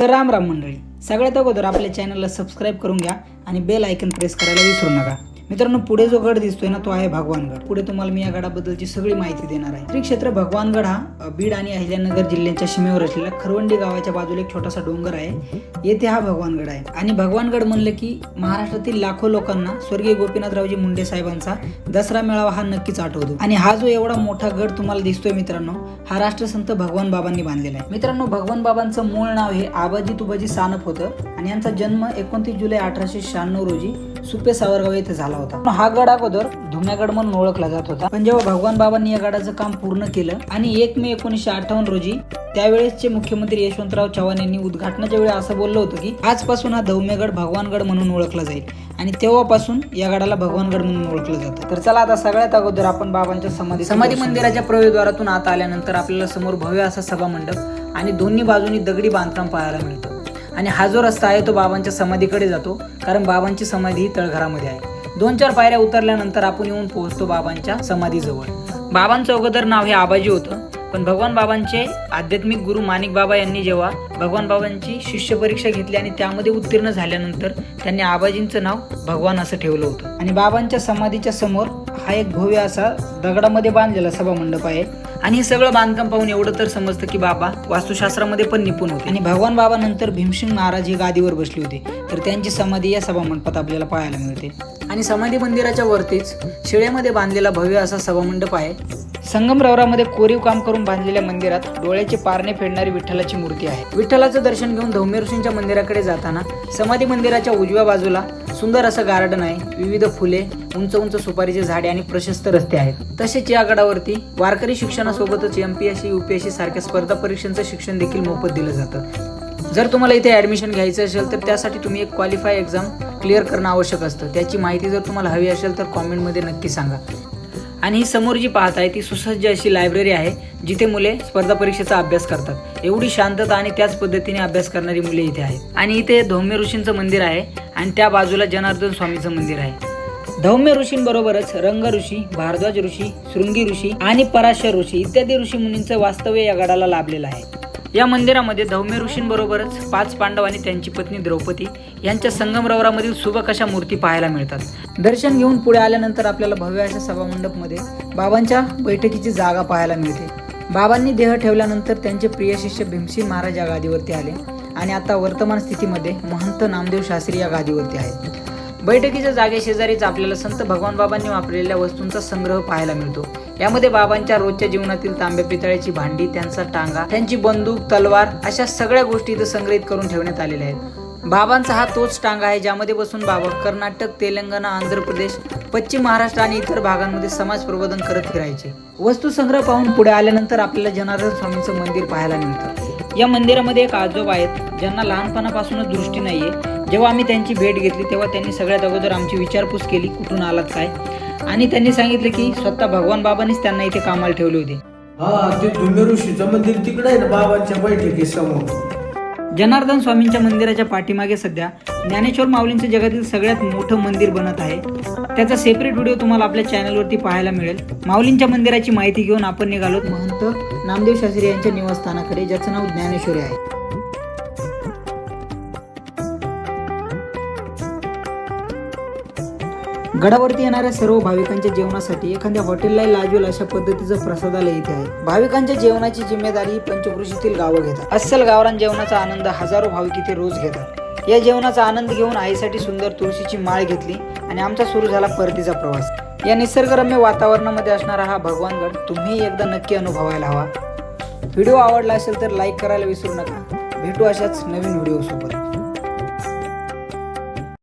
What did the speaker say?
तर राम राम मंडळी. सगळ्यात अगोदर आपल्या चॅनलला सबस्क्राईब करून घ्या आणि बेल आयकन प्रेस करायला विसरू नका. मित्रांनो पुढे जो गड दिसतोय ना तो आहे भगवानगड पुढे तुम्हाला मी या गडाबद्दलची सगळी माहिती देणार आहे. श्रीक्षेत्र भगवानगड हा बीड आणि अहिल्यानगर जिल्ह्यांच्या सीमेवर असलेला खरवंडी गावाच्या बाजूला एक छोटासा डोंगर आहे. येथे हा भगवानगड आहे. आणि भगवानगड म्हणलं की महाराष्ट्रातील लाखो लोकांना स्वर्गीय गोपीनाथरावजी मुंडे साहेबांचा दसरा मेळावा हा नक्कीच आठवतो. आणि हा जो एवढा मोठा गड तुम्हाला दिसतोय मित्रांनो हा राष्ट्रसंत भगवान बाबांनी बांधलेला आहे. मित्रांनो भगवान बाबांचं मूळ नाव हे आबाजी तुबाजी सानप होतं. आणि यांचा जन्म एकोणतीस जुलै अठराशे शहाण्णव रोजी सुपे सावरगाव येथे झाला होता. हा गड अगोदर धुम्यागड म्हणून ओळखला जात होता. पण जेव्हा भगवान बाबांनी या गडाचं काम पूर्ण केलं आणि एक मे एकोणीसशे अठ्ठावन्न रोजी त्यावेळेसचे मुख्यमंत्री यशवंतराव चव्हाण यांनी उद्घाटनाच्या वेळी असं बोललं होतं की आजपासून हा धौम्यगड भगवानगड म्हणून ओळखला जाईल आणि तेव्हापासून या गडाला भगवानगड म्हणून ओळखलं जातं. तर चला आता सगळ्यात अगोदर आपण बाबांच्या समाधी समाधी मंदिराच्या प्रवेशद्वारातून आत आल्यानंतर आपल्याला समोर भव्य असा सभा मंडप आणि दोन्ही बाजूनी दगडी बांधकाम पाहायला मिळतं. आणि हा जो रस्ता आहे तो बाबांच्या समाधीकडे जातो कारण बाबांची समाधी ही तळघरामध्ये आहे. दोन चार पायऱ्या उतरल्यानंतर आपण येऊन पोहोचतो बाबांच्या समाधीजवळ. बाबांचं अगोदर नाव हे आबाजी होतं पण भगवान बाबांचे आध्यात्मिक गुरु माणिक बाबा यांनी जेव्हा भगवान बाबांची शिष्य परीक्षा घेतली आणि त्यामध्ये उत्तीर्ण झाल्यानंतर त्यांनी आबाजींचं नाव भगवान असं ठेवलं होतं. आणि बाबांच्या समाधीच्या समोर हा एक भव्य असा दगडामध्ये बांधलेला सभा मंडप आहे. आणि हे सगळं बांधकाम पाहून एवढं तर समजतं की बाबा वास्तुशास्त्रामध्ये पण निपुण होते. आणि भगवान बाबानंतर भीमसिंग महाराज हे गादीवर बसले होते तर त्यांची समाधी या सभा मंडपात आपल्याला पाहायला मिळते. आणि समाधी मंदिराच्या वरतीच शिळेमध्ये बांधलेला भव्य असा सभामंडप आहे. संगमरवरामध्ये कोरीव काम करून बांधलेल्या मंदिरात डोळ्याचे पारणे फेडणारी विठ्ठलाची मूर्ती आहे. विठ्ठलाचं दर्शन घेऊन धौम्य ऋषींच्या मंदिराकडे जाताना समाधी मंदिराच्या उजव्या बाजूला सुंदर असं गार्डन आहे. विविध फुले उंच उंच सुपारीचे झाडे आणि प्रशस्त रस्ते आहेत. तसेच या गडावरती वारकरी शिक्षणासोबतच एमपीएससी युपीएससी सारख्या स्पर्धा परीक्षांचं शिक्षण देखील मोफत दिलं जातं. जर तुम्हाला इथे ऍडमिशन घ्यायचं असेल तर त्यासाठी तुम्ही एक क्वालिफाय एक्झाम क्लिअर करणं आवश्यक असतं. त्याची माहिती जर तुम्हाला हवी असेल तर कॉमेंटमध्ये नक्की सांगा. आणि ही समोर जी पाहत आहे ती सुसज्ज अशी लायब्ररी आहे जिथे मुले स्पर्धा परीक्षेचा अभ्यास करतात. एवढी शांतता आणि त्याच पद्धतीने अभ्यास करणारी मुले इथे आहेत. आणि इथे धौम्य ऋषींचं मंदिर आहे आणि त्या बाजूला जनार्दन स्वामीचं मंदिर आहे. धौम्य ऋषींबरोबरच रंग ऋषी भारद्वाज ऋषी शृंगी ऋषी आणि पराशर ऋषी इत्यादी ऋषी मुनींचं वास्तव्य या गडाला लाभलेलं आहे. या मंदिरामध्ये धौम्य ऋषींबरोबरच पाच पांडव आणि त्यांची पत्नी द्रौपदी यांच्या संगमरवरामधील सुबक अशा मूर्ती पाहायला मिळतात. दर्शन घेऊन पुढे आल्यानंतर आपल्याला भव्य अशा सभामंडपमध्ये बाबांच्या बैठकीची जागा पाहायला मिळते. बाबांनी देह ठेवल्यानंतर त्यांचे प्रिय शिष्य भीमसिंग महाराज या गादीवरती आले आणि आता वर्तमान स्थितीमध्ये महंत नामदेव शास्त्री या गादीवरती आहेत. बैठकीच्या जागेशेजारीच आपल्याला संत भगवान बाबांनी वापरलेल्या वस्तूंचा संग्रह पाहायला मिळतो. यामध्ये बाबांच्या रोजच्या जीवनातील तांब्या पितळ्याची भांडी त्यांचा टांगा त्यांची बंदूक तलवार अशा सगळ्या गोष्टी इथं संग्रहित करून ठेवण्यात आलेल्या आहेत. बाबांचा हा तोच टांगा आहे ज्यामध्ये बसून बाबा कर्नाटक तेलंगणा आंध्र प्रदेश पश्चिम महाराष्ट्र आणि इतर भागांमध्ये समाज प्रबोधन करत फिरायचे. वस्तू संग्रह पाहून पुढे आल्यानंतर आपल्याला जनार्दन स्वामींचं मंदिर पाहायला मिळतं. या मंदिरामध्ये एक आजोबा आहेत ज्यांना लहानपणापासूनच दृष्टी नाहीये. जेव्हा आम्ही त्यांची भेट घेतली तेव्हा त्यांनी सगळ्यात अगोदर आमची विचारपूस केली कुठून आलात काय? आणि त्यांनी सांगितलं की स्वतः भगवान बाबांनीच त्यांना इथे कामाला ठेवले होते. हा ते धुम्य ऋषीचं मंदिर तिकडे आहे ना बाबांच्या बैठकी समोर जनार्दन स्वामींच्या मंदिराच्या पाठीमागे सध्या ज्ञानेश्वर माऊलींचं जगातील सगळ्यात मोठं मंदिर बनत आहे. त्याचा सेपरेट व्हिडिओ तुम्हाला आपल्या चॅनलवरती पाहायला मिळेल. माऊलींच्या मंदिराची माहिती घेऊन आपण निघालो महंत नामदेव शास्त्री यांच्या निवासस्थानाकडे ज्याचं नाव ज्ञानेश्वरी आहे. गडावरती येणाऱ्या सर्व भाविकांच्या जेवणासाठी एखाद्या हॉटेलला लाजवेल अशा पद्धतीचं प्रसादालय इथे आहे. भाविकांच्या जेवणाची जिम्मेदारी पंचकृषीतील गावं घेतात. अस्सल गावरान जेवणाचा आनंद हजारो भाविक इथे रोज घेतात. या जेवणाचा आनंद घेऊन आईसाठी सुंदर तुळशीची माळ घेतली आणि आमचा सुरू झाला परतीचा प्रवास. या निसर्गरम्य वातावरणामध्ये असणारा हा भगवानगड तुम्ही एकदा नक्की अनुभवायला हवा. व्हिडिओ आवडला असेल तर लाईक करायला विसरू नका. भेटू अशाच नवीन व्हिडिओ सोबत